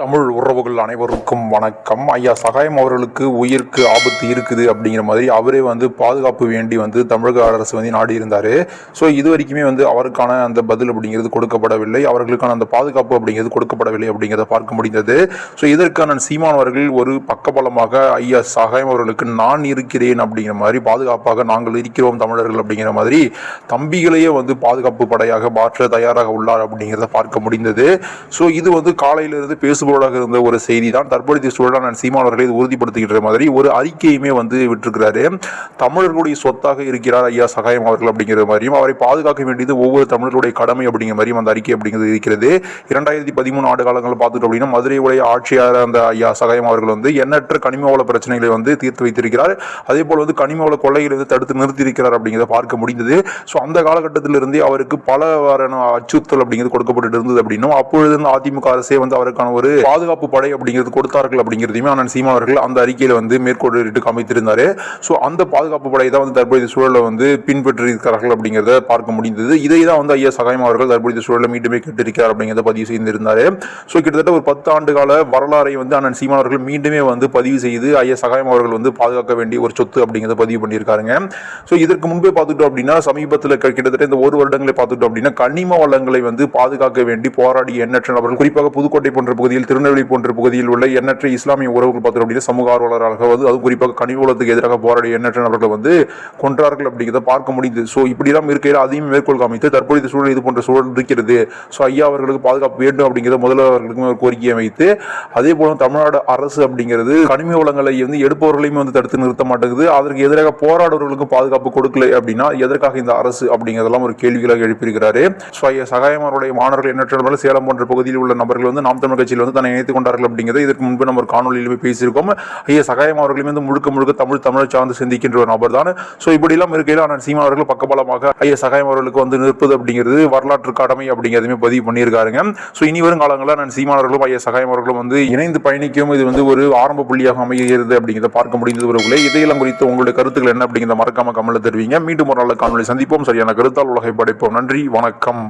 தமிழ் உறவுகள் அனைவருக்கும் வணக்கம். ஐயா சகாயம் அவர்களுக்கு உயிருக்கு ஆபத்து இருக்குது அப்படிங்கிற மாதிரி அவரே வந்து பாதுகாப்பு வேண்டி வந்து தமிழக அரசு வந்து நாடி இருந்தார். ஸோ இது வரைக்குமே வந்து அவருக்கான அந்த பதில் அப்படிங்கிறது கொடுக்கப்படவில்லை. அவர்களுக்கான அந்த பாதுகாப்பு அப்படிங்கிறது கொடுக்கப்படவில்லை அப்படிங்கிறத பார்க்க முடிந்தது. ஸோ இதற்கான சீமான் அவர்கள் ஒரு பக்கபலமாக ஐயா சகாயம் அவர்களுக்கு நான் இருக்கிறேன் அப்படிங்கிற மாதிரி பாதுகாப்பாக நாங்கள் இருக்கிறோம் தமிழர்கள் அப்படிங்கிற மாதிரி தம்பிகளையே வந்து பாதுகாப்பு படையாக மாற்ற தயாராக உள்ளார் அப்படிங்கிறத பார்க்க முடிந்தது. ஸோ இது வந்து காலையிலிருந்து பேசுபொருளாக இருந்த ஒரு செய்தி தான் தற்பொழுது சூழலான நான் சீமானவர்களை இது உறுதிப்படுத்துகின்ற மாதிரி ஒரு அறிக்கையுமே வந்து விட்டிருக்கிறாரு. தமிழர்களுடைய சொத்தாக இருக்கிறார் ஐயா சகாயம் அவர்கள் அப்படிங்கிற மாதிரியும் அவரை பாதுகாக்க வேண்டியது ஒவ்வொரு தமிழர்களுடைய கடமை அப்படிங்கிற மாதிரியும் அந்த அறிக்கை அப்படிங்கிறது இருக்கிறது. இரண்டாயிரத்தி பதிமூணு ஆண்டு காலங்களில் பார்த்துட்டோம் அப்படின்னா மதுரையுடைய ஆட்சியாளர் அந்த ஐயா சகாயம் அவர்கள் வந்து எண்ணற்ற கனிம வள பிரச்சனைகளை வந்து தீர்த்து வைத்திருக்கிறார். அதே போல் வந்து கனிம வள கொள்ளைகளை வந்து தடுத்து நிறுத்தியிருக்கிறார் அப்படிங்கிறத பார்க்க முடிந்தது. ஸோ அந்த காலகட்டத்திலிருந்தே அவருக்கு பல வாரான அச்சுறுத்தல் அப்படிங்கிறது கொடுக்கப்பட்டு இருந்தது அப்படின்னும் அப்பொழுது அதிமுக அரசே வந்து அவருக்கான ஒரு பாதுகாப்பு படை அப்படிங்கிறது கொடுத்தார்கள் அப்படிங்கிறதையுமே அண்ணன் சீமா அவர்கள் அந்த அறிக்கையில வந்து மேற்கோளிட்டு காமித்திருந்தாரு. ஸோ அந்த பாதுகாப்பு படை தான் வந்து தற்போதைய சூழலை வந்து பின்பற்றிருக்கிறார்கள் அப்படிங்கிறத பார்க்க முடிந்தது. இதை தான் வந்து ஐயா சகாயம் அவர்கள் தற்போதைய சூழலை மீண்டுமே கேட்டிருக்கிறார் அப்படிங்கிறத பதிவு செய்திருந்தாரு. ஸோ கிட்டத்தட்ட ஒரு பத்து ஆண்டு கால வரலாறை வந்து அண்ணன் சீமா அவர்கள் மீண்டுமே வந்து பதிவு செய்து ஐயா சகாயம் அவர்கள் வந்து பாதுகாக்க வேண்டிய ஒரு சொத்து அப்படிங்கிறத பதிவு பண்ணியிருக்காருங்க. ஸோ இதற்கு முன்பே பார்த்துட்டோம் அப்படின்னா சமீபத்தில் கிட்டத்தட்ட இந்த ஒரு வருடங்களை பார்த்துட்டோம் அப்படின்னா கனிம வளங்களை வந்து பாதுகாக்க வேண்டி போராடிய எண்ணற்ற நபர்கள் குறிப்பாக புதுக்கோட்டை போன்ற பகுதியில் திருநெல்வேலி போன்ற பகுதியில் உள்ள எண்ணற்ற இஸ்லாமிய உறவுகள் பார்த்தோம் அப்படின்னா சமூக ஆர்வலராக வந்து அது குறிப்பாக கனிவூலத்துக்கு எதிராக போராடிய எண்ணற்ற நபர்கள் வந்து கொன்றார்கள் அப்படிங்கிறத பார்க்க முடியுது. ஸோ இப்படிலாம் இருக்கையில் அதையும் மேற்கோள் காமித்து தற்போதைய சூழல் இது போன்ற சூழல் இருக்கிறது. ஸோ ஐயா அவர்களுக்கு பாதுகாப்பு வேண்டும் அப்படிங்கிறத முதல்வர்களுக்கும் ஒரு கோரிக்கையை வைத்து அதே போல தமிழ்நாடு அரசு அப்படிங்கிறது கனிம வளங்களை வந்து எடுப்பவர்களையும் வந்து தடுத்து நிறுத்த மாட்டேங்குது. அதற்கு எதிராக போராடுவர்களுக்கும் பாதுகாப்பு கொடுக்கல அப்படின்னா எதற்காக இந்த அரசு அப்படிங்கிறதெல்லாம் ஒரு கேள்விகளாக எழுப்பியிருக்கிறாரு. ஸோ ஐயா சகாயம் மாணவர்கள் எண்ணற்ற சேலம் போன்ற பகுதியில் உள்ள நபர்கள் வந்து நாம் தமிழ் கட்சியில் வந்து தன்னை இணைத்துக் கொண்டார்கள் அப்படிங்கிறது இதற்கு முன்பு நம்ம ஒரு காணொலியில் போய் பேசியிருக்கோம். ஐயா சகாயம் அவர்களுமே வந்து முழுக்க முழுக்க தமிழ் தமிழை சார்ந்து சிந்திக்கின்ற ஒரு நபர் தான் ஸோ இப்படிலாம் இருக்கையில் ஆனால் சீமா அவர்கள் பக்கபலமாக ஐயா சகாயம் அவர்களுக்கு வந்து நிற்பது அப்படிங்கிறது வரலாற்று கடமை அப்படிங்கிறதுமே பதிவு பண்ணியிருக்காருங்க. ஸோ இனி வரும் காலங்களில் நான் சீமானவர்களும் ஐயா சகாயம் அவர்களும் வந்து இணைந்து பயணிக்கும். இது வந்து ஒரு ஆரம்ப புள்ளியாக அமைகிறது அப்படிங்கிறத பார்க்க முடிந்தது உறவுகளே இதையெல்லாம் குறித்து உங்களுடைய கருத்துக்கள் என்ன அப்படிங்கிறத மறக்காம கமலில் தெரிவிங்க. மீண்டும் ஒரு நல்ல காணொலி சந்திப்போம். சரியான கருத்தால் உலகை படைப்போம். நன்றி வணக்கம்.